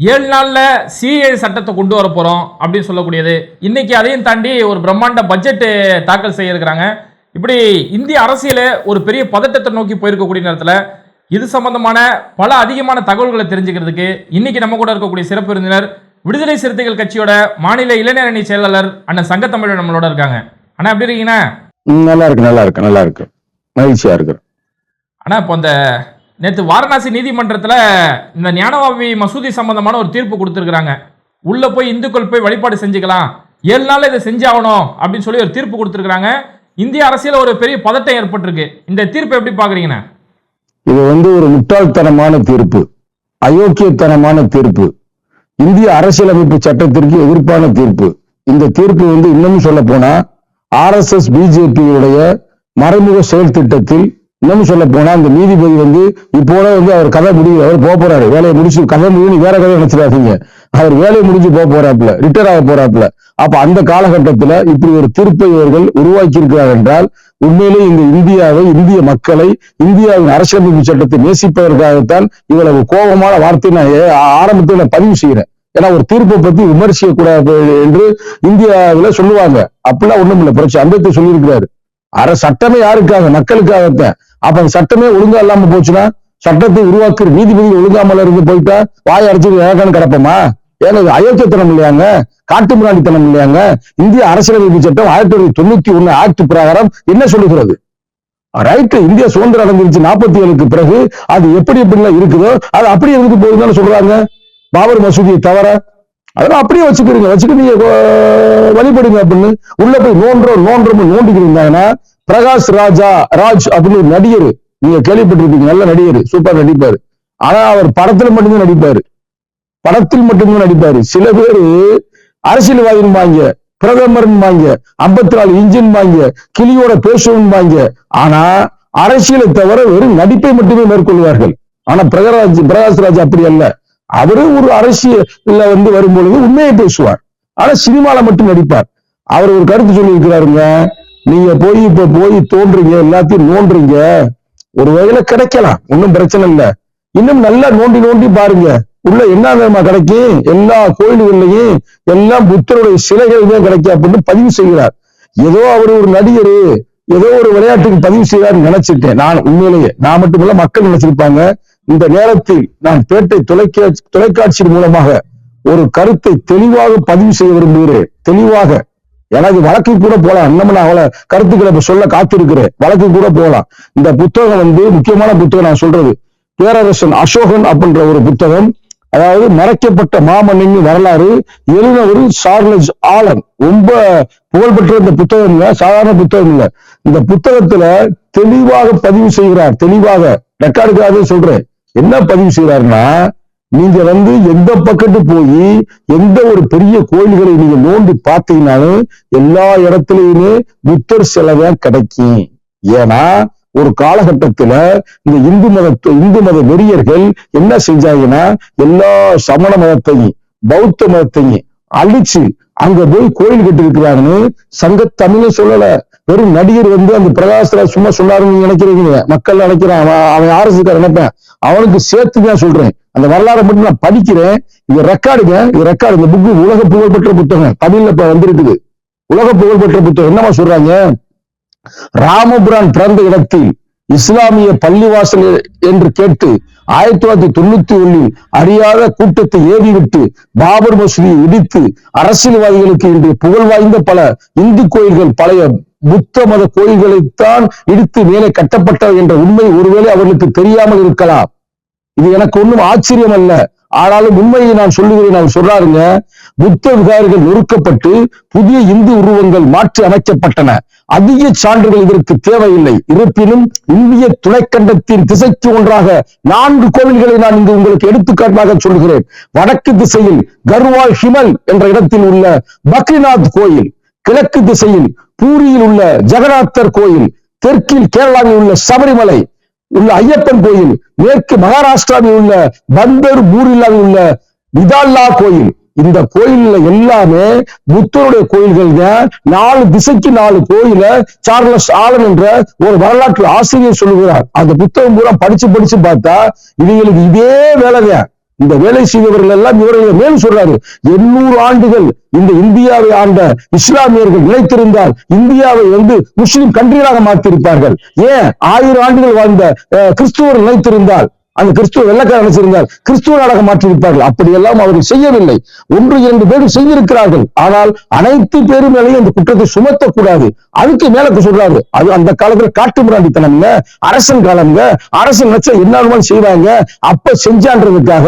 ஏழு நாள்ல சிஏ சட்டத்தை கொண்டு வர போறோம் அப்படின்னு சொல்லக்கூடியது. இன்னைக்கு அதையும் தாண்டி ஒரு பிரம்மாண்ட பட்ஜெட் தாக்கல் செய்ய இருக்கிறாங்க இப்படி இந்திய அரசியல ஒரு பெரிய பதட்டத்தை நோக்கி போயிருக்கக்கூடிய நேரத்தில் இது சம்பந்தமான பல அதிகமான தகவல்களை தெரிஞ்சுக்கிறதுக்கு இன்னைக்கு நம்ம கூட இருக்கக்கூடிய சிறப்பு விருந்தினர் விடுதலை சிறுத்தைகள் கட்சியோட மாநில இளைஞர் அணி செயலாளர் அண்ணன் சங்கத்தமிழ் நம்மளோட இருக்காங்க. அண்ணா எப்படி இருக்கீங்கண்ணா? நல்லா இருக்கு நல்லா இருக்கு நல்லா இருக்கு. மகிழ்ச்சியா இருக்கு. ஆனா இப்போ இந்த நேற்று வாரணாசி நீதிமன்றத்தில் இந்த ஞானவாபி மசூதி சம்பந்தமான ஒரு தீர்ப்பு கொடுத்துருக்குறாங்க. உள்ளே போய் இந்துக்கள் போய் வழிபாடு செஞ்சுக்கலாம். ஏழு நாளில் இதை செஞ்சாகணும் அப்படின்னு சொல்லி ஒரு தீர்ப்பு கொடுத்துருக்குறாங்க. இந்திய அரசியல் ஒரு பெரிய பதட்டம் ஏற்பட்டிருக்கு. இந்த தீர்ப்பு எப்படி பாக்குறீங்கண்ணா இது வந்து ஒரு முட்டாள்தனமான தீர்ப்பு. அயோக்கியத்தனமான தீர்ப்பு. இந்திய அரசியலமைப்பு சட்டத்திற்கு எதிர்ப்பான தீர்ப்பு. இந்த தீர்ப்பு வந்து இன்னமும் சொல்ல போனா ஆர்எஸ்எஸ் பிஜேபியுடைய மறைமுக செயல் திட்டத்தில் இன்னமும் சொல்ல போனா அந்த நீதிபதி வந்து இப்போட வந்து அவர் கதை முடிவு அவர் போக போறாரு. வேலையை முடிச்சு கதை முடிஞ்சு வேற கதை நினைச்சிடாதீங்க. அவர் வேலையை முடிஞ்சு போக போறாப்புல ரிட்டையர் ஆக போறாப்புல. அப்ப அந்த காலகட்டத்துல இப்படி ஒரு தீர்ப்பை இவர்கள் உருவாக்கி இருக்கிறார் என்றால் உண்மையிலே இந்த இந்தியாவை இந்திய மக்களை இந்தியாவின் அரசியலமைப்பு சட்டத்தை நேசிப்பதற்காகத்தான் இவ்வளவு கோபமான வார்த்தை நான் ஆரம்பத்தில் நான் பதிவு செய்கிறேன். ஏன்னா ஒரு தீர்ப்பை பத்தி விமர்சிக்க கூடாது என்று இந்தியாவில சொல்லுவாங்க. அப்படிலாம் ஒண்ணும் இல்லை புரட்சி அம்பேத்கர் சொல்லியிருக்கிறாரு. அர சட்டமே யாருக்காக? மக்களுக்காகத்தான். அப்ப அந்த சட்டமே ஒழுங்கா இல்லாம போச்சுன்னா சட்டத்தை உருவாக்குற நீதிபதி ஒழுங்காமல இருந்து போயிட்டா வாய் அடைச்சிட்டு ஏகான்னு கிடப்போமா? ஏன்னா இது அயோக்கியத்தனம் இல்லையாங்க? காட்டு முன்னாடித்தனம் இல்லையாங்க? இந்திய அரசியலமைப்பு சட்டம் ஆயிரத்தி தொள்ளாயிரத்தி தொண்ணூத்தி ஒண்ணு ஆக்ட் பிரகாரம் என்ன சொல்லுகிறது? ரைட்டு இந்தியா சுதந்திரம் அடைஞ்சிருச்சு நாற்பத்தி ஏழுக்கு பிறகு அது எப்படி எப்படிலாம் இருக்குதோ அது அப்படி இருந்து போகுதுன்னு சொல்றாங்க. பாபர் மசூதியை தவிர அதெல்லாம் அப்படியே வச்சுக்கிறீங்க வச்சுட்டு நீங்க வழிபடுங்க அப்படின்னு உள்ள போய் நோன்றோம் நோன்றோம் நோண்டிக்கிறீங்கன்னா பிரகாஷ் ராஜா ராஜ் அப்படின்னு ஒரு நடிகர் நீங்க கேள்விப்பட்டிருப்பீங்க நல்ல நடிகர் சூப்பர் நடிப்பாரு. ஆனா அவர் படத்துல மட்டும்தான் நடிப்பாரு. படத்தில் மட்டும்தான் நடிப்பாரு. சில பேரு அரசியல்வாதின் வாங்க பிரதமர் வாங்க ஐம்பத்தி நாலு இன்ஜின் வாங்க கிளியோட பேசுவன் வாங்க. ஆனா அரசியலை தவிர வெறும் நடிப்பை மட்டுமே மேற்கொள்வார்கள். ஆனா பிரகராஜ் பிரகாஷ் ராஜ் அப்படி அல்ல. அவரு ஒரு அரசியல்ல வந்து வரும்பொழுது உண்மையை பேசுவார். ஆனா சினிமால மட்டும் நடிப்பார். அவர் ஒரு கருத்து சொல்லி இருக்கிறாருங்க நீங்க போய் இப்ப போய் தோன்றீங்க எல்லாத்தையும் நோன்றீங்க ஒரு வகையில கிடைக்கலாம் ஒன்றும் பிரச்சனை இல்லை. இன்னும் நல்லா நோண்டி நோண்டி பாருங்க. உள்ள என்ன விதமா கிடைக்கும் எல்லா கோயில்கள்லையும் எல்லாம் புத்தருடைய சிலைகள் கிடைக்கும் அப்படின்னு பதிவு செய்கிறார். ஏதோ அவர் ஒரு நடிகர் ஏதோ ஒரு விளையாட்டுக்கு பதிவு செய்கிறார் நினைச்சிட்டேன் நான் உண்மையிலேயே நான் மட்டுமல்ல மக்கள் நினைச்சிருப்பாங்க. இந்த நேரத்தில் நான் பேட்டை தொலைக்காட்சி தொலைக்காட்சியின் மூலமாக ஒரு கருத்தை தெளிவாக பதிவு செய்ய விரும்புகிறேன். தெளிவாக. எனக்கு வழக்கு கூட போலாம். இன்னமும் நான் அவளை கருத்துக்களை இப்ப சொல்ல காத்திருக்கிறேன். வழக்கு கூட போகலாம் இந்த புத்தகம் வந்து முக்கியமான புத்தகம் நான் சொல்றது. பேரரசன் அசோகன் அப்படின்ற ஒரு புத்தகம். அதாவது மறைக்கப்பட்ட மாமன்னின் வரலாறு எழுதினவர் சார்லஸ் ஆலன். ரொம்ப புகழ்பெற்ற இந்த புத்தகம் இல்ல சாதாரண புத்தகம் இல்ல. இந்த புத்தகத்துல தெளிவாக பதிவு செய்கிறார். தெளிவாக. ரெக்கார்டுக்காக சொல்றேன். என்ன பதிவு செய்யறாருன்னா நீங்க வந்து எந்த பக்கத்து போய் எந்த ஒரு பெரிய கோயில்களை நீங்க நோண்டி பார்த்தீங்கன்னாலும் எல்லா இடத்துலயுமே புத்தர் சிலை கிடைக்கும். ஏன்னா ஒரு காலகட்டத்துல இந்த இந்து மத இந்து மத வெறியர்கள் என்ன செஞ்சாங்கன்னா எல்லா சமண மதத்தையும் பௌத்த மதத்தையும் அழிச்சு அங்க போய் கோயில் கட்டி இருக்கிறாங்கன்னு சங்க தமிழ சொல்லல. வெறும் நடிகர் வந்து அந்த பிரகாஷ்ராஜ் சும்மா சொன்னாருன்னு நினைக்கிறீங்க. மக்கள் நினைக்கிறான். அவன் அவன் ஆர்எஸ்கார நினைப்பேன் அவனுக்கு சேர்த்து தான் சொல்றேன். அந்த வரலாறை மட்டும் நான் படிக்கிறேன். இது ரெக்கார்டுங்க இது ரெக்கார்டு இந்த புக்கு உலக புகழ்பெற்ற புத்தகம். தமிழ்ல இப்ப வந்திருக்குது. உலக புகழ்பெற்ற புத்தகம். என்னமா சொல்றாங்க? ராமபுரான் பிறந்த இடத்தில் இஸ்லாமிய பள்ளிவாசல் என்று கேட்டு ஆயிரத்தி தொள்ளாயிரத்தி தொண்ணூத்தி ஒண்ணில் அறியாத கூட்டத்தை ஏறிவிட்டு பாபர் மசூதியை இடித்து அரசியல்வாதிகளுக்கு இன்று புகழ் வாய்ந்த பல இந்து கோயில்கள் பழைய புத்த மத கோயில்களைத்தான் இடித்து மேலே கட்டப்பட்டது என்ற உண்மை ஒருவேளை அவர்களுக்கு தெரியாமல் இருக்கலாம். இது எனக்கு ஒண்ணும் ஆச்சரியம் அல்ல. ஆனாலும் உண்மையை நான் சொல்லுகிறேன் அவர் சொல்றாருங்க புத்த விகாரிகள் நொறுக்கப்பட்டு புதிய இந்து உருவங்கள் மாற்றி அமைக்கப்பட்டன. அதிக சான்றுகள் இதற்கு தேவையில்லை. இருப்பினும் இந்திய துணைக்கண்டத்தின் திசைக்கு ஒன்றாக நான்கு கோவில்களை நான் இங்கு உங்களுக்கு எடுத்துக்காட்டாக சொல்கிறேன் வடக்கு திசையில் கர்வால் ஹிமல் என்ற இடத்தில் உள்ள பக்ரிநாத் கோயில் கிழக்கு திசையில் பூரியில் உள்ள ஜெகநாத்தர் கோயில் தெற்கில் கேரளாவில் உள்ள சபரிமலை உள்ள ஐயப்பன் கோயில் மேற்கு மகாராஷ்டிராவில் உள்ள பந்தர் பூரில்லாவில் உள்ள விதால்லா கோயில். இந்த கோயில்ல எல்லாமே புத்தருடைய கோயில்கள் தான். நாலு திசைக்கு நாலு கோயில சார்லஸ் ஆலன் என்ற ஒரு வரலாற்று ஆசிரியர் சொல்லுகிறார். அந்த புத்தகம் பூரா படிச்சு படிச்சு பார்த்தா இவங்களுக்கு இதே வேலைதான். இந்த வேலை செய்தவர்கள் எல்லாம் இவர்கள் மேல் சொல்றாரு. எண்ணூறு ஆண்டுகள் இந்த இந்தியாவை ஆண்ட இஸ்லாமியர்கள் நிலைத்திருந்தால் இந்தியாவை வந்து முஸ்லிம் கண்ட்ரிகளாக மாற்றிருப்பார்கள் ஏன்? ஆயிரம் ஆண்டுகள் வாழ்ந்த அஹ், கிறிஸ்துவர் நிலைத்திருந்தால். அந்த கிறிஸ்துவ வெள்ளக்கார நினைச்சிருந்தால் கிறிஸ்துவ நாடாக மாற்றியிருப்பார்கள். அப்படியெல்லாம் அவர்கள் செய்யவில்லை. ஒன்று இரண்டு பேரும் செய்திருக்கிறார்கள். ஆனால் அனைத்து பேரும் மேலேயும் இந்த குற்றத்தை சுமத்தக்கூடாது. அதுக்கு மேல சொல்றாரு. அது அந்த காலத்துல காட்டு மிராண்டித்தனம்ங்க அரசன் காலம்ங்க அரசன் நினைச்சா என்ன செய்வாங்க. அப்ப செஞ்சான்றதுக்காக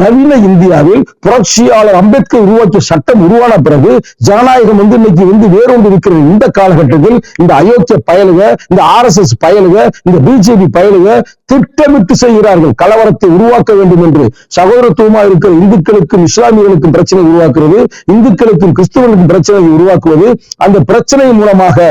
நவீன இந்தியாவில் புரட்சியாளர் அம்பேத்கர் உருவாக்கிய சட்டம் உருவான பிறகு ஜனநாயகம் வந்து இன்னைக்கு வந்து வேறொன்று இருக்கிற இந்த காலகட்டத்தில் இந்த அயோக்கிய பயலுக இந்த ஆர் எஸ் எஸ் பயலுக இந்த பிஜேபி பயலுக திட்டமிட்டு செய்கிறார்கள். கலவரத்தை உருவாக்க வேண்டும் என்று சகோதரத்துவமா இருக்கிற இந்துக்களுக்கும் இஸ்லாமியர்களுக்கும் பிரச்சனை உருவாக்குறது இந்துக்களுக்கும் கிறிஸ்தவர்களுக்கும் பிரச்சனை உருவாக்குவது அந்த பிரச்சனை மூலமாக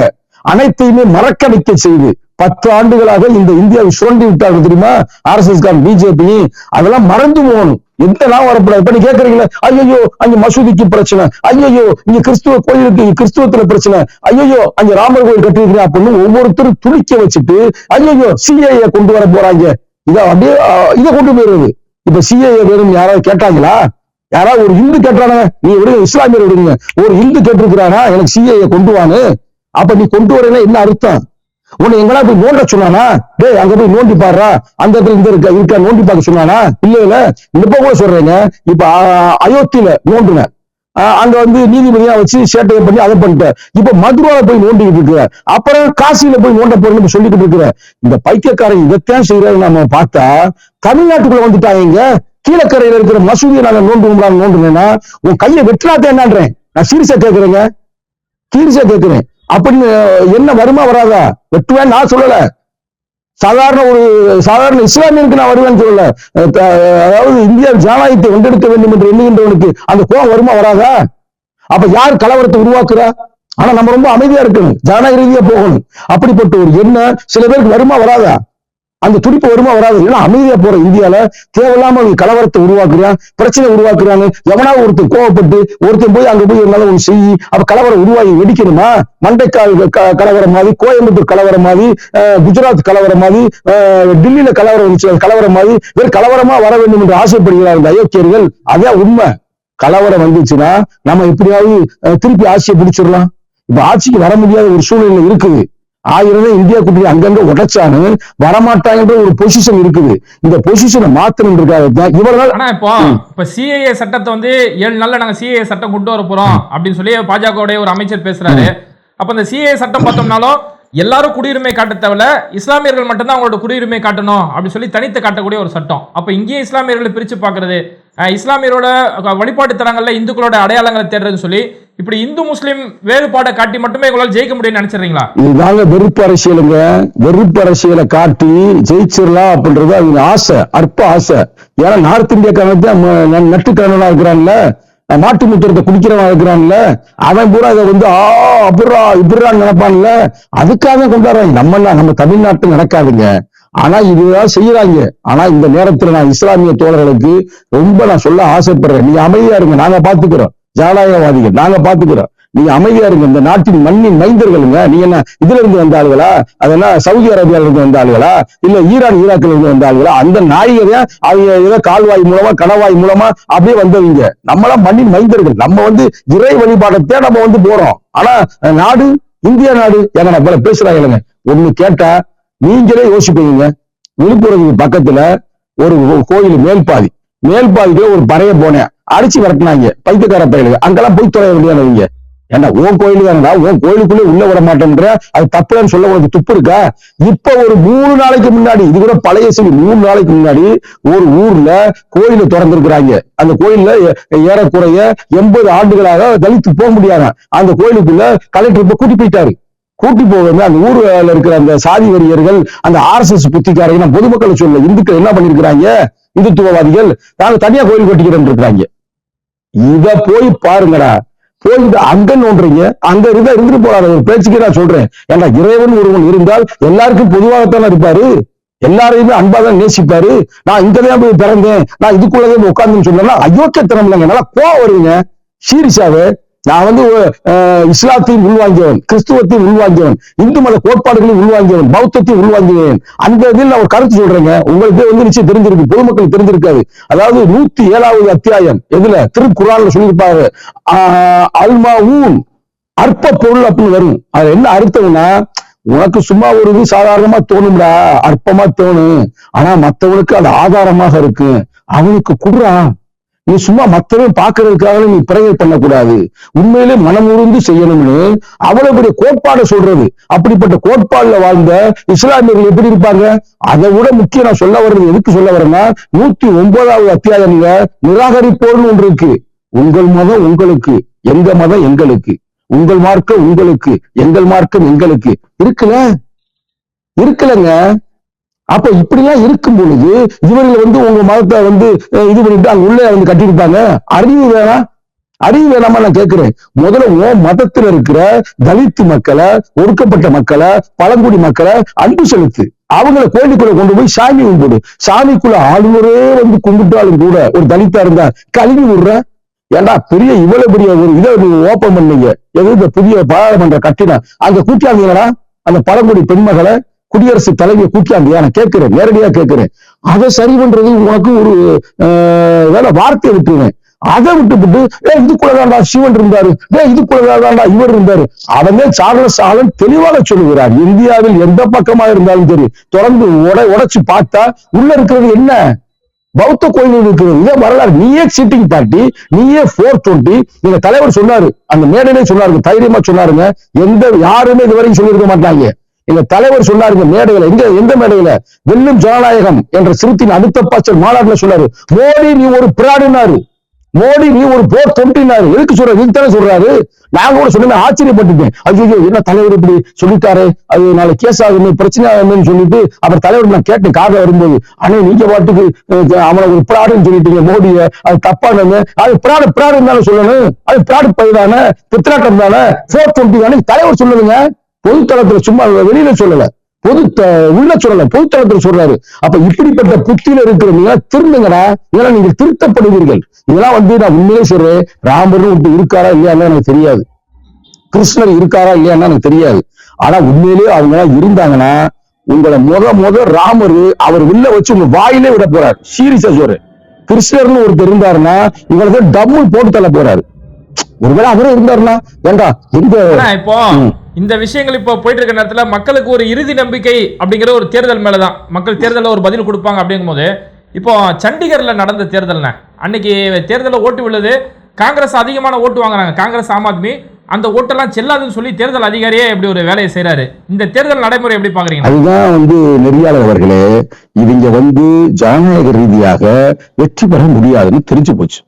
அனைத்தையுமே மறக்க வைக்க செய்து பத்து ஆண்டுகளாக இந்த இந்தியாவை சுரண்டி விட்டாங்க தெரியுமா? ஆர் எஸ் எஸ் பிஜேபி அதெல்லாம் மறந்து போகணும். எந்த நான் வரக்கூடாது இப்ப நீ கேக்குறீங்களா? ஐயோ அங்க மசூதிக்கு பிரச்சனை. ஐயோ இங்க கிறிஸ்துவ கோயிலுக்கு கிறிஸ்துவத்துல பிரச்சனை. ஐயோ அங்க ராமர் கோயில் கட்டிருக்கிறேன் அப்படின்னு ஒவ்வொருத்தரும் துணிக்க வச்சுட்டு ஐயோ சிஐஏ கொண்டு வர போறாங்க. இதை அப்படியே இதை கொண்டு போயிடுறது. இப்ப சிஏஏ வேணும் யாராவது கேட்டாங்களா? யாராவது ஒரு இந்து கேட்டானே நீ விடுங்க இஸ்லாமியர் விடுங்க. ஒரு இந்து கேட்டிருக்கிறானா? எனக்கு சிஏஏ கொண்டு வான்னு. அப்ப நீ கொண்டு வரேன்னா என்ன அர்த்தம்? உன்னை எங்கடா போய் நோண்ட சொன்னானா? டேய் அங்க போய் நோண்டி பாடுறா. அந்த இடத்துல இந்த இருக்கா இருக்கா நோண்டி பார்க்க சொன்னானா? இல்ல இல்ல இப்ப கூட சொல்றேங்க. இப்ப அயோத்தியில நோண்டுனேன் அங்க வந்து நீதிபதியா வச்சு சேட்டையை பண்ணி அதை பண்ணிட்டேன். இப்ப மதுரால போய் நோண்டிக்கிட்டு இருக்கிற அப்புறம் காசியில போய் நோண்ட போறேன்னு சொல்லிக்கிட்டு இருக்கிற இந்த பைத்தியக்காரன் இதைத்தான் செய்யறாரு நம்ம பார்த்தா தமிழ்நாட்டுக்குள்ள வந்துட்டாங்க கீழக்கரையில இருக்கிற மசூதியை நாங்க நோண்டுவோம்லாம் நோண்டுனேன்னா உன் கையை வெட்டினாத்தே என்னன்றேன். நான் சீரியஸா கேக்குறேங்க சீரியஸா கேக்குறேன் அப்படின்னு என்ன வருமா வராதா? வெட்டுவேன் நான் சொல்லல. சாதாரண ஒரு சாதாரண இஸ்லாமியனுக்கு நான் வருவேன்னு சொல்லல. அதாவது இந்தியா ஜனநாயகத்தை வென்றெடுக்க வேண்டும் என்று எண்ணுகின்றவனுக்கு அந்த கோபம் வருமா வராதா? அப்ப யார் கலவரத்தை உருவாக்குறா? ஆனா நம்ம ரொம்ப அமைதியா இருக்கணும். ஜனநாயக ரீதியா போகணும். அப்படிப்பட்ட ஒரு எண்ணம் சில பேருக்கு வருமா வராதா? அந்த துடிப்பு வருமா வராது. ஏன்னா அமைதியா போற இந்தியால தேவையில்லாம அவங்க கலவரத்தை உருவாக்குறான் பிரச்சனை உருவாக்குறாங்க எவனாவது ஒருத்தர் கோவப்பட்டு ஒருத்தன் போய் அங்க போய் இருந்தாலும் ஒன்று செய்யி அப்ப கலவரம் உருவாகி வெடிக்கணுமா? மண்டைக்கால் க- கலவரம் மாதிரி கோயம்புத்தூர் கலவரம் மாதிரி குஜராத் கலவரம் மாதிரி அஹ், டில்லியில கலவரம் கலவரம் மாதிரி வேறு கலவரமா வர வேண்டும் என்று ஆசைப்படுகிறார் இந்த அயோக்கியர்கள். அதான் உண்மை. கலவரம் வந்துச்சுன்னா நம்ம எப்படியாவது திருப்பி ஆட்சியை பிடிச்சிடலாம். இப்ப ஆட்சிக்கு வர முடியாத ஒரு சூழ்நிலை இருக்குது. ஆயிரம் இந்தியா கூட்டணி அங்கங்க உடைச்சானு வரமாட்டாங்கன்ற ஒரு பொசிஷன் இருக்குது. இந்த பொசிஷனை மாத்தணுன்றதுக்காக தான் இவர்கள் ஆனா இப்போ இப்ப சிஏஏ சட்டத்தை வந்து ஏழு நாள்ல நாங்க சிஏஏ சட்டம் கொண்டு வர போறோம் அப்படின்னு சொல்லி பாஜகவுடைய ஒரு அமைச்சர் பேசுறாரு. அப்ப இந்த சிஏஏ சட்டம் பார்த்தோம்னாலும் எல்லாரும் குடியுரிமை காட்ட தேவையில்ல. இஸ்லாமியர்கள் மட்டும்தான் அவங்களோட குடியுரிமை காட்டணும் அப்படின்னு சொல்லி தனித்து காட்டக்கூடிய ஒரு சட்டம். அப்ப இங்கேயே இஸ்லாமியர்களை பிரிச்சு பார்க்கிறது இஸ்லாமியரோட வழிபாட்டு தலங்கள்ல இந்துக்களோட அடையாளங்களை தேடுறதுன்னு சொல்லி இப்படி இந்து முஸ்லீம் வேறுபாடை காட்டி மட்டுமே உங்களால் ஜெயிக்க முடியும்னு நினைச்சிடுறீங்களா? இதுதாங்க வெறுப்பு அரசியலுங்க. வெறுப்பு அரசியலை காட்டி ஜெயிச்சிடலாம் அப்படின்றது அவங்க ஆசை அற்ப ஆசை. ஏன்னா நார்த் இந்தியாக்காரன் நட்டுக்காரனா இருக்கிறான்ல. அஹ் மாட்டு முத்திரத்தை குடிக்கிறவன் இருக்கிறான்ல. அவன் பூரா இதை வந்து ஆ அப்புறா இப்படிறான்னு நினைப்பான்ல. அதுக்காக கொண்டாடுறாங்க. நம்ம நம்ம தமிழ்நாட்டு நடக்காதுங்க. ஆனா இதுதான் செய்யறாங்க. ஆனா இந்த நேரத்துல நான் இஸ்லாமிய தோழர்களுக்கு ரொம்ப நான் சொல்ல ஆசைப்படுறேன். நீங்க அமைதியா இருங்க. நாங்க பாத்துக்கிறோம். ஜாலாயவாதிகள் நாங்க பாத்துக்கிறோம். நீங்க அமைதியா இருங்க. இந்த நாட்டின் மண்ணின் மைந்தர்களுங்க நீ என்ன இதுல இருந்து வந்த ஆளுகளா? அதெல்லாம் சவுதி அரேபியால இருந்து வந்த ஆளுகளா? இல்ல ஈரான் ஈராக்ல இருந்து வந்த ஆளுகளா? அந்த நாயகரையா அவங்க ஏதோ கால்வாய் மூலமா கணவாய் மூலமா அப்படியே வந்தவங்க. நம்மளாம் மண்ணின் மைந்தர்கள். நம்ம வந்து இறை வழிபாடத்தை நம்ம வந்து போறோம். ஆனா நாடு இந்திய நாடு ஏங்க நான் பேசுறாங்க இல்லைங்க. ஒண்ணு கேட்டா நீங்களே யோசிப்பீங்க. விழுப்புரத்துக்கு பக்கத்துல ஒரு ஒரு கோயில் மேல்பாதி மேல்பாதிக்குள்ள ஒரு பறைய போனேன். அடிச்சு விரட்டினாங்க. பைத்தியக்கார பயலுங்க அங்கெல்லாம் போய் தொலைய வேண்டியவங்க ஏன்னா உன் கோயில் தானடா? உன் கோயிலுக்குள்ளே உள்ள விட மாட்டேன்ற அது தப்புலன்னு சொல்ல உனக்கு துப்பு இருக்கா? இப்ப ஒரு மூணு நாளைக்கு முன்னாடி இது கூட பழைய செய்தி மூணு நாளைக்கு முன்னாடி ஒரு ஊர்ல கோயிலை திறந்திருக்கிறாங்க. அந்த கோயில்ல ஏ- ஏறக்குறைய எண்பது ஆண்டுகளாக தலித்து போக முடியாத அந்த கோயிலுக்குள்ள கலெக்டர் இப்ப கூட்டி போயிட்டாரு. கூட்டி போகாம அந்த ஊர்ல இருக்கிற அந்த சாதி வரியர்கள் அந்த ஆர்எஸ்எஸ் புத்திக்காரங்க பொதுமக்களை சொல்ல இந்துக்கள் என்ன பண்ணிருக்கிறாங்க? இந்துத்துவவாதிகள் நாங்க தனியா கோயில் கட்டிக்கிறோம் இருக்கிறாங்க இத போய் பாருங்கடா. போயிட்டு அங்க நோன்றீங்க அங்க இருந்தா இருந்துட்டு போறாரு ஒரு பேச்சுக்கு நான் சொல்றேன். ஏன்னா இறைவன் ஒருவன் இருந்தால் எல்லாருக்கும் பொதுவாகத்தானே இருப்பாரு? எல்லாரையுமே அன்பா தான் நேசிப்பாரு. நான் இங்கதான் போய் பிறந்தேன். நான் இதுக்குள்ளதான் போய் சொன்னா அயோக்கியத்தனம் இல்லைங்க நல்லா கோவம் வருவீங்க சீரியஸாவே. நான் வந்து அஹ், இஸ்லாத்தையும் உள்வாங்கியவன் கிறிஸ்துவத்தையும் உள்வாங்கியவன் இந்து மத கோட்பாடுகளையும் உள்வாங்கியவன் பௌத்தத்தையும் உள்வாங்கியவன். அந்த இதில் நான் ஒரு கருத்து சொல்றேங்க. உங்களுக்கு வந்து நிச்சயம் தெரிஞ்சிருக்கு பொதுமக்கள் தெரிஞ்சிருக்காது. அதாவது நூத்தி ஏழாவது அத்தியாயம் எதுல? திருக்குறான் சொல்லியிருப்பாரு. ஆஹ், அல்மா ஊன் அற்ப பொருள் அப்படின்னு வரும். அது என்ன அர்த்தம்னா உனக்கு சும்மா ஒரு இது சாதாரணமா தோணும்டா அற்பமா தோணும். ஆனா மத்தவனுக்கு அது ஆதாரமாக இருக்கு. அவனுக்கு குடுறா நீ சும்மா மற்றவன் பாக்குறதுக்காக நீ பிரேயர் பண்ணக்கூடாது. உண்மையிலே மனமுருந்து செய்யணும்னு அவ்வளவு பெரிய கோட்பாடை சொல்றது. அப்படிப்பட்ட கோட்பாடுல வாழ்ந்த இஸ்லாமியர்கள் எப்படி இருப்பாங்க? அதை விட முக்கியம் நான் சொல்ல வர்றது எதுக்கு சொல்ல வரேன்னா நூத்தி ஒன்பதாவது அத்தியாயம்ல நிராகரிப்போர்னு ஒன்று இருக்கு. உங்கள் மதம் உங்களுக்கு எங்க மதம் எங்களுக்கு. உங்கள் மார்க்கம் உங்களுக்கு எங்கள் மார்க்கம் எங்களுக்கு. இருக்குல்ல? இருக்குல்லங்க அப்ப இப்படிலாம் இருக்கும் பொழுது இவர்கள் வந்து உங்க மதத்தை வந்து இது பண்ணிட்டு அங்க உள்ளே வந்து கட்டியிருப்பாங்க? அறிவு வேணாம் அறிவு வேணாமா நான் கேட்கிறேன். முதல்ல உன் மதத்துல இருக்கிற தலித்து மக்களை ஒடுக்கப்பட்ட மக்களை பழங்குடி மக்களை அன்பு செலுத்து. அவங்கள கோயிலுக்குள்ள கொண்டு போய் சாமி கும்பிடு. சாமிக்குள்ள ஆளுநரே வந்து கும்பிட்டாலும் கூட ஒரு தலித்தா இருந்தா கழுவி விடுற? ஏன்டா பெரிய இவ்வளவு பெரிய ஒரு இதை நீங்க ஓப்பன் பண்ணீங்க. எது இந்த புதிய பாராளுமன்ற கட்டின அங்க கூட்டியாங்க அந்த பழங்குடி பெண்மகளை? குடியரசு தலைவியை கூட்டியாந்தியா நான் கேட்கிறேன் நேரடியா கேட்கிறேன். அதை சரி பண்றது உனக்கு ஒரு ஆஹ், வேலை வார்த்தையை விட்டுருவேன். அதை விட்டுவிட்டு ஏ இதுக்குள்ளதாண்டா சிவன் இருந்தாரு. ஏ இதுக்குள்ளதாண்டா இவர் இருந்தாரு. அவனே சார்லஸ் ஆலன் தெளிவாக சொல்லுகிறார். இந்தியாவில் எந்த பக்கமா இருந்தாலும் சரி தொடர்ந்து உடை உடைச்சு பார்த்தா உள்ள இருக்கிறது என்ன? பௌத்த கோயில் இருக்கிறது. இதே வரலாறு. நீயே சீட்டிங் பார்ட்டி நீயே போர் டுவெண்ட்டி எங்க தலைவர் சொன்னாரு அந்த மேடையிலே சொன்னாருங்க தைரியமா சொன்னாருங்க. எந்த யாருமே இதுவரைக்கும் சொல்லியிருக்க மாட்டாங்க. எங்க தலைவர் சொன்னாருங்க மேடையில எங்க எந்த மேடையில? வெல்லும் ஜனநாயகம் என்ற சிறுத்தின் அடுத்த பாச்சல் மாநாட்டுல சொன்னாரு. மோடி நீ ஒரு பிராடுனாரு. மோடி நீ ஒரு போர் தொண்டினாரு எதுக்கு சொல்றாரு நீ தானே சொல்றாரு. நான் கூட சொன்ன ஆச்சரியப்பட்டுட்டேன். ஐயோ என்ன தலைவர் இப்படி சொல்லிட்டாரு? அது நாளை கேஸ் ஆகுமே பிரச்சனை ஆகுமே சொல்லிட்டு அப்புறம் தலைவர் நான் கேட்டேன் காக வரும்போது அண்ணே நீங்க பாட்டுக்கு அவனை ஒரு பிராடுன்னு சொல்லிட்டீங்க மோடிய. அது தப்பானது அது பிராடு பிராடு தானே சொல்லணும். அது பிராடு பயிரான பித்ராட்டம் தானே போர் தொண்டி தானே. தலைவர் சொல்லுதுங்க பொதுத்தளத்துல சும்மா வெளியில சொல்லல. பொது உள்ள சொல்லல. பொதுத்தளத்துல சொல்றாரு. அப்ப இப்படிப்பட்ட புத்தியில இருக்கிற நீங்க திருந்துங்கடா. இதெல்லாம் நீங்க திருத்தப்படுவீர்கள். இதெல்லாம் வந்து நான் உண்மையிலே சொல்றேன். ராமர்னு ஒருத்தர் இருக்காரா இல்லையான்னு எனக்கு தெரியாது. கிருஷ்ணர் இருக்காரா இல்லையான்னு எனக்கு தெரியாது. ஆனா உண்மையிலேயே அவங்க எல்லாம் இருந்தாங்கன்னா உங்களை முத முத ராமர் அவர் உள்ள வச்சு உங்க வாயிலே விட போறாரு. சீரியஸா சொல்றேன். கிருஷ்ணர்னு ஒருத்தர் இருந்தாருன்னா இவங்களுக்கு டபுள் போட்டு தள்ள போறாரு. ஒருவேளை அவரும் இருந்தாருன்னா ஏண்டா ஆனா இப்போ. இந்த விஷயங்கள் இப்போ போயிட்டு இருக்க நேரத்துல மக்களுக்கு ஒரு இறுதி நம்பிக்கை அப்படிங்கிற ஒரு தேர்தல் மேலதான். மக்கள் தேர்தலில் ஒரு பதில் கொடுப்பாங்க அப்படிங்கும்போது இப்போ சண்டிகர்ல நடந்த தேர்தல்ன அன்னைக்கு தேர்தலில் ஓட்டு விழுது காங்கிரஸ் அதிகமான ஓட்டு வாங்குறாங்க. காங்கிரஸ் ஆம் ஆத்மி அந்த ஓட்டெல்லாம் செல்லாதுன்னு சொல்லி தேர்தல் அதிகாரியே இப்படி ஒரு வேலையை செய்றாரு. இந்த தேர்தல் நடைமுறை எப்படி பாக்குறீங்க? அதுதான் வந்து நெறியாளர் அவர்களே இவங்க வந்து ஜனநாயக ரீதியாக வெற்றி பெற முடியாதுன்னு தெரிஞ்சு போச்சு.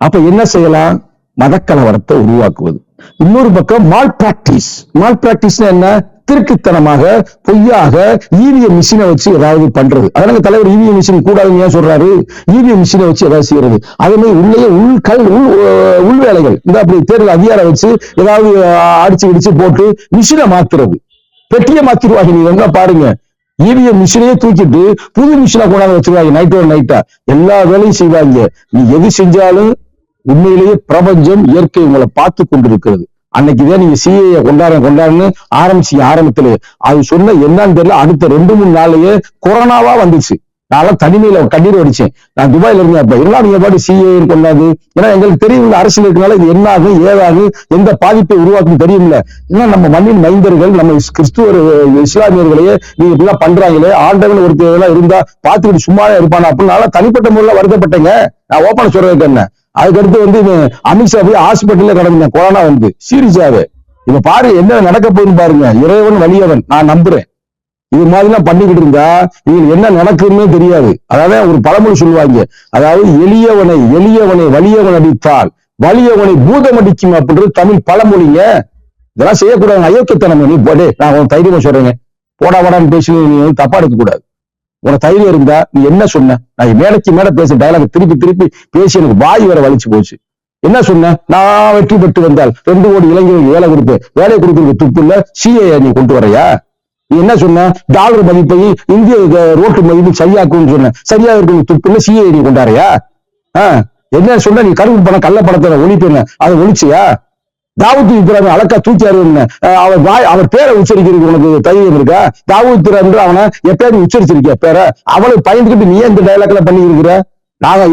அப்ப என்ன செய்யலாம்? மதக்கலவரத்தை உருவாக்குவது. இன்னொரு பக்கம் மால் பிராக்டிஸ் மால் பிராக்டிஸ் என்ன? திருட்டுத்தனமாக பொய்யாக இவிஎம் மிஷினை வச்சு ஏதாவது பண்றது. அதனால தலைவர் இவிஎம் மிஷின் கூடாதுன்னு ஏன் சொல்றாரு? இவிஎம் மிஷினை வச்சு ஏதாவது செய்யறது. அதே மாதிரி உள்ளே உள் கல் உள் அஹ், உள் வேலைகள். இந்த அப்படி தேர்தல் அதிகாரம் வச்சு ஏதாவது அடிச்சு இடிச்சு போட்டு மிஷினை மாத்துறது. பெட்டியை மாத்திருவாங்க நீங்க எங்க பாருங்க. இவிஎம் மிஷினையே தூக்கிட்டு புது மிஷினை கொண்டாந்து வச்சிருவாங்க நைட்டோட நைட்டா எல்லா வேலையும் செய்வாங்க. நீ எது செஞ்சாலும் உண்மையிலேயே பிரபஞ்சம் இயற்கை உங்களை பார்த்து கொண்டிருக்கிறது. அன்னைக்குதான் நீங்க சிஏ கொண்டாட கொண்டாடுன்னு ஆரம்பிச்சீங்க ஆரம்பத்துல. அது சொன்ன என்னன்னு தெரியல அடுத்த ரெண்டு மூணு நாள்லயே கொரோனாவா வந்துச்சு. நான் தனிமையில கண்ணீர் வடிச்சேன். நான் துபாயில இருந்தேன். அப்ப எல்லாம் நீங்க பாட்டு சிஏ கொண்டாது ஏன்னா எங்களுக்கு தெரியும் இந்த அரசியல் இருக்கனால இது என்ன ஆகும் ஏதாகும் எந்த பாதிப்பை உருவாக்கும் தெரியும்ல. ஏன்னா நம்ம மண்ணின் மைந்தர்கள் நம்ம இஸ்- கிறிஸ்துவர் இஸ்லாமியர்களையே நீங்க இப்படிலாம் பண்றாங்களே ஆண்டவன் ஒருத்தர் எல்லாம் இருந்தா பார்த்துக்கிட்டு சும்மாவே இருப்பானா? அப்படின்னு தனிப்பட்ட முறையில வருத்தப்பட்டேங்க. நான் ஓப்பன சொல்றதுக்கு என்ன? அதுக்கடுத்து வந்து இவன் அமித்ஷா போய் ஹாஸ்பிட்டல்ல கிடந்தேன். கொரோனா வந்து. சீரியஸாவே இப்ப பாரு என்ன நடக்க போகுதுன்னு பாருங்க. இறைவன் வலியவன். நான் நம்புறேன். இது மாதிரிலாம் பண்ணிக்கிட்டு இருந்தா இது என்ன நடக்குதுன்னே தெரியாது. அதாவது ஒரு பழமொழி சொல்லுவாங்க. அதாவது எளியவனை எளியவனை வலியவன் அடித்தால் வலியவனை பூதம் அடிக்கும் அப்படின்றது தமிழ் பழமொழிங்க. இதெல்லாம் செய்யக்கூடாது. அயோக்கியத்தனம். நீ போடே நான் உன் தைரியமா சொல்றேங்க. போடா போடான்னு பேசி நீ வந்து தப்பா எடுக்க கூடாது உனக்கு தைரியம் இருந்தா நீ என்ன சொன்ன? நான் மேடைக்கு மேட பேச டயலாக திருப்பி திருப்பி பேசி எனக்கு வாய் வர வலிச்சு போச்சு. என்ன சொன்ன? நான் வெற்றி பெற்று வந்தால் ரெண்டு கோடி இளைஞர்களுக்கு வேலை கொடுத்து வேலை கொடுக்கறதுக்கு துப்பு இல்ல. சிஏ நீ கொண்டு வரையா? நீ என்ன சொன்ன? டாலர் மதிப்பை இந்திய ரோட்டு மதிப்பு சரியாக்கும்னு சொன்ன. சரியா இருக்கிற துப்பு இல்ல. சிஏ நீ கொண்டாரையா ஆஹ் என்ன சொன்ன? நீ கருப்பு பணம் கள்ள பணத்தை ஒழிப்பேன அதை ஒழிச்சியா? தாவூத் இப்ராஹிம் அழக்கா தூக்கி அறிவுன்னு அவர் வாய் அவர் பேரை உச்சரிக்கிறதுக்கு உனக்கு தைரியம் இருக்கா? தாவூத் என்று அவனை எப்பயாவது உச்சரிச்சிருக்கிய பேரை? அவளுக்கு பயந்துகிட்டு நீ இந்த டைலாக்ல பண்ணி இருக்கிற நாங்க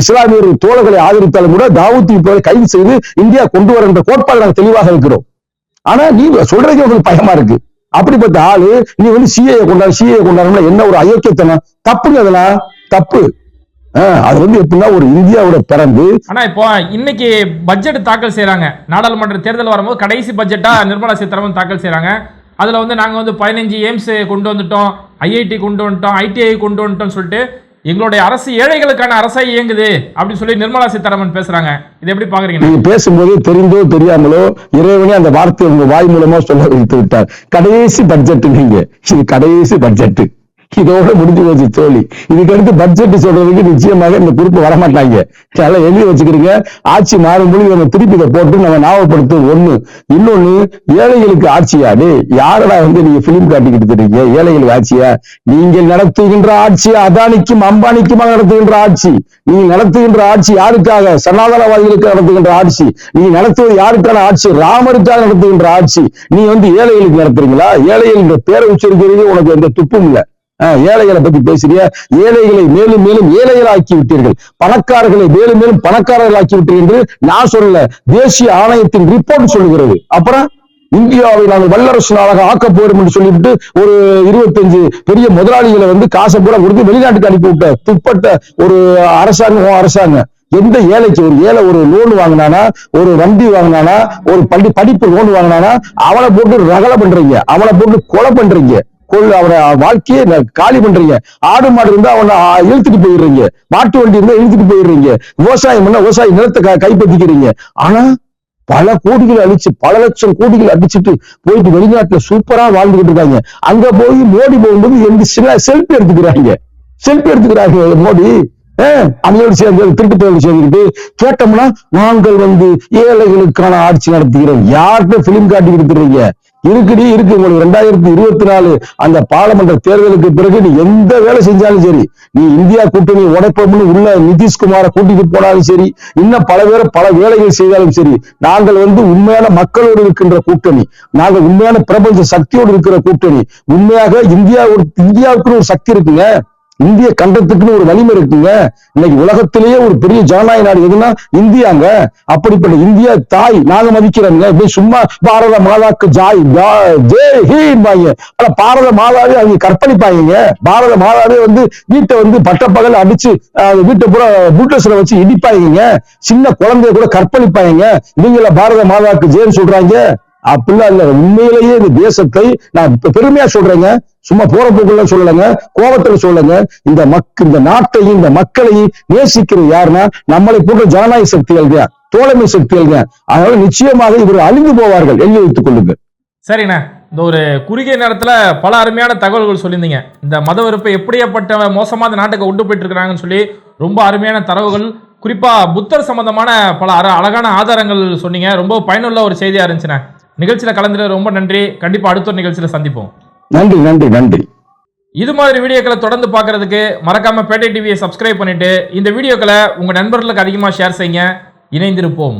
இஸ்லாமியர் தோழர்களை ஆதரித்தாலும் கூட தாவூத் இப்ராஹிம் கைது செய்து இந்தியா கொண்டு வர என்ற கோட்பாடு நாங்க தெளிவாக இருக்கிறோம். ஆனா நீ சொல்றதுக்கு உங்களுக்கு பயமா இருக்கு. அப்படிப்பட்ட ஆளு நீ வந்து சிஏ கொண்டாடு சிஏ கொண்டாடுனா என்ன ஒரு அயோக்கியத்தனம்? தப்புங்க அதெல்லாம். தப்பு. அது வந்து எப்படின்னா ஒரு இந்தியாவோட பிறந்து ஆனா இப்போ இன்னைக்கு பட்ஜெட் தாக்கல் செய்றாங்க. நாடாளுமன்ற தேர்தல் வரும்போது கடைசி பட்ஜெட்டா நிர்மலா சீதாராமன் தாக்கல் செய்றாங்க. அதுல வந்து நாங்க வந்து பதினஞ்சு எய்ம்ஸ் கொண்டு வந்துட்டோம். ஐஐடி கொண்டு வந்துட்டோம். ஐடிஐ கொண்டு வந்துட்டோம் சொல்லிட்டு எங்களுடைய அரசு ஏழைகளுக்கான அரசா இயங்குது அப்படின்னு சொல்லி நிர்மலா சீதாராமன் பேசுறாங்க. இது எப்படி பாக்குறீங்க? நீங்க பேசும்போது தெரிந்தோ தெரியாமலோ இறைவனே அந்த வார்த்தையை உங்க வாய் மூலமா சொல்ல வைத்து விட்டார். கடைசி பட்ஜெட் நீங்க. இது கடைசி பட்ஜெட் இதோட முடிஞ்சு போச்சு தோழி. இதுக்கு அடுத்து பட்ஜெட் சொல்றதுக்கு நிச்சயமாக இந்த குறிப்பு வரமாட்டாங்க. அதெல்லாம் எழுதி வச்சுக்கிறீங்க ஆட்சி மாறும்போது நம்ம திருப்பி இதை போட்டு நம்ம ஞாபகப்படுத்தும் ஒண்ணு இன்னொன்னு ஏழைகளுக்கு ஆட்சியா? டே யாரடா வந்து நீங்க பிலிம் காட்டிக்கிட்டு இருக்கீங்க ஏழைகளுக்கு ஆட்சியா? நீங்கள் நடத்துகின்ற ஆட்சி அதானிக்கும் அம்பானிக்குமா நடத்துகின்ற ஆட்சி. நீங்க நடத்துகின்ற ஆட்சி யாருக்காக? சனாதனவாதிகளுக்கு நடத்துகின்ற ஆட்சி. நீங்க நடத்துவது யாருக்கான ஆட்சி? ராமருக்காக நடத்துகின்ற ஆட்சி. நீ வந்து ஏழைகளுக்கு நடத்துறீங்களா? ஏழைகள் பேரை உச்சரிக்கிறீங்க உனக்கு எந்த துப்பும் இல்லை. ஏழைகளை பத்தி பேசுறியா? ஏழைகளை மேலும் மேலும் ஏழைகளாக்கி விட்டீர்கள். பணக்காரர்களை மேலும் மேலும் பணக்காரர்களாக்கி விட்டீர்கள் என்று நான் சொல்லல. தேசிய ஆணையத்தின் ரிப்போர்ட் சொல்லுகிறது. அப்புறம் இந்தியாவை நாங்கள் வல்லரசு நாளாக ஆக்க போயிடும் என்று சொல்லிவிட்டு ஒரு இருபத்தஞ்சு பெரிய முதலாளிகளை வந்து காசை பூரா கொடுத்து வெளிநாட்டுக்கு அனுப்பி விட்ட துப்பட்ட ஒரு அரசாங்கம் அரசாங்கம் எந்த ஏழைக்கு ஒரு ஏழை ஒரு லோன் வாங்கினானா ஒரு வண்டி வாங்கினானா ஒரு பள்ளி படிப்பு லோன் வாங்கினானா அவனை போட்டு ரகலை பண்றீங்க. அவனை போட்டு கொலை பண்றீங்க. அவனை வாழ்க்கையை காலி பண்றீங்க. ஆடு மாடு இருந்தா அவனை இழுத்துட்டு போயிடுறீங்க. மாட்டு வண்டி இருந்தா இழுத்துட்டு போயிடுறீங்க. விவசாயம் பண்ணா விவசாய நிலத்தை கைப்பற்றிக்கிறீங்க. ஆனா பல கோடிகள் அழிச்சு பல லட்சம் கோடிகள் அடிச்சுட்டு போயிட்டு வெளிநாட்டுல சூப்பரா வாழ்ந்துகிட்டு இருக்காங்க. அங்க போய் மோடி போகும்போது எந்த சில செல்ஃபி எடுத்துக்கிறாங்க. செல்ஃபி எடுத்துக்கிறாங்க மோடி. ஆஹ், அணியோடு சேர்ந்து திருட்டு போய் சேர்ந்துக்கிட்டு கேட்டோம்னா நாங்கள் வந்து ஏழைகளுக்கான ஆட்சி நடத்துகிறோம். யார்கிட்ட பிலிம் காட்டி கொடுத்துறீங்க இருக்குடி இருக்கு. உங்களுக்கு ரெண்டாயிரத்தி இருபத்தி நாலு அந்த பாராளுமன்ற தேர்தலுக்கு பிறகு நீ எந்த வேலை செஞ்சாலும் சரி நீ இந்தியா கூட்டணி உடைப்போம்னு உள்ள நிதிஷ்குமாரை கூட்டிட்டு போனாலும் சரி இன்னும் பல பேர் பல வேலைகள் செய்தாலும் சரி நாங்கள் வந்து உண்மையான மக்களோடு இருக்கின்ற கூட்டணி நாங்கள் உண்மையான பிரபஞ்ச சக்தியோடு இருக்கிற கூட்டணி உண்மையாக இந்தியா இந்தியாவுக்குன்னு ஒரு சக்தி இருக்குங்க. இந்திய கண்டத்துக்குன்னு ஒரு வலிமை இருக்குங்க. இன்னைக்கு உலகத்திலேயே ஒரு பெரிய ஜனநாயக நாடு எதுன்னா இந்தியாங்க. அப்படிப்பட்ட இந்தியா தாய் நாங்க மதிக்கிறோங்க இப்படி சும்மா பாரத மாதாக்கு ஜாய் ஜா- ஜெய் ஹீன்பாங்க ஆனா பாரத மாதாவே அவங்க கற்பழிப்பாங்க பாரத மாதாவே வந்து வீட்டை வந்து பட்டப்பகல் அடிச்சு வீட்டை பூரா பூட்டஸ்ல வச்சு இடிப்பாங்க சின்ன குழந்தைய கூட கற்பழிப்பாங்க இவங்கள பாரத மாதாக்கு ஜேன்னு சொல்றாங்க. அப்படிலாம் இல்ல. உண்மையிலேயே இந்த தேசத்தை நான் பெ- பெருமையா சொல்றேங்க. சும்மா போற போக்குள்ள சொல்லலைங்க. கோபத்துல சொல்லுங்க இந்த மக் இந்த நாட்டையும் இந்த மக்களையும் நேசிக்கிறது யாருன்னா நம்மளை போன்ற ஜனநாயக சக்திகள் தான் தோழமை சக்திகள் தான் அதனால நிச்சயமாக இவர் அழிந்து போவார்கள். எழுதி வைத்துக் கொள்ளுங்கள். சரிண்ணே. இந்த ஒரு குறுகிய நேரத்தில் பல அருமையான தகவல்கள் சொல்லியிருந்தீங்க. இந்த மத வெறுப்பை எப்படியப்பட்ட மோசமாக இந்த நாட்டுக்கு கொண்டு போயிட்டு இருக்கிறாங்கன்னு சொல்லி ரொம்ப அருமையான தரவுகள். குறிப்பாக புத்தர் சம்பந்தமான பல அழகான ஆதாரங்கள் சொன்னீங்க. ரொம்ப பயனுள்ள ஒரு செய்தியாக இருந்துச்சுண்ணே. நிகழ்ச்சியில் கலந்துட்டு ரொம்ப நன்றி. கண்டிப்பாக அடுத்த ஒரு நிகழ்ச்சியில் சந்திப்போம். நன்றி நன்றி நன்றி. இது மாதிரி வீடியோக்களை தொடர்ந்து பார்க்கறதுக்கு மறக்காம பேட்டை டிவியை சப்ஸ்கிரைப் பண்ணிட்டு இந்த வீடியோக்களை உங்க நண்பர்களுக்கு அதிகமாக ஷேர் செய்யுங்க. இணைந்திருப்போம்.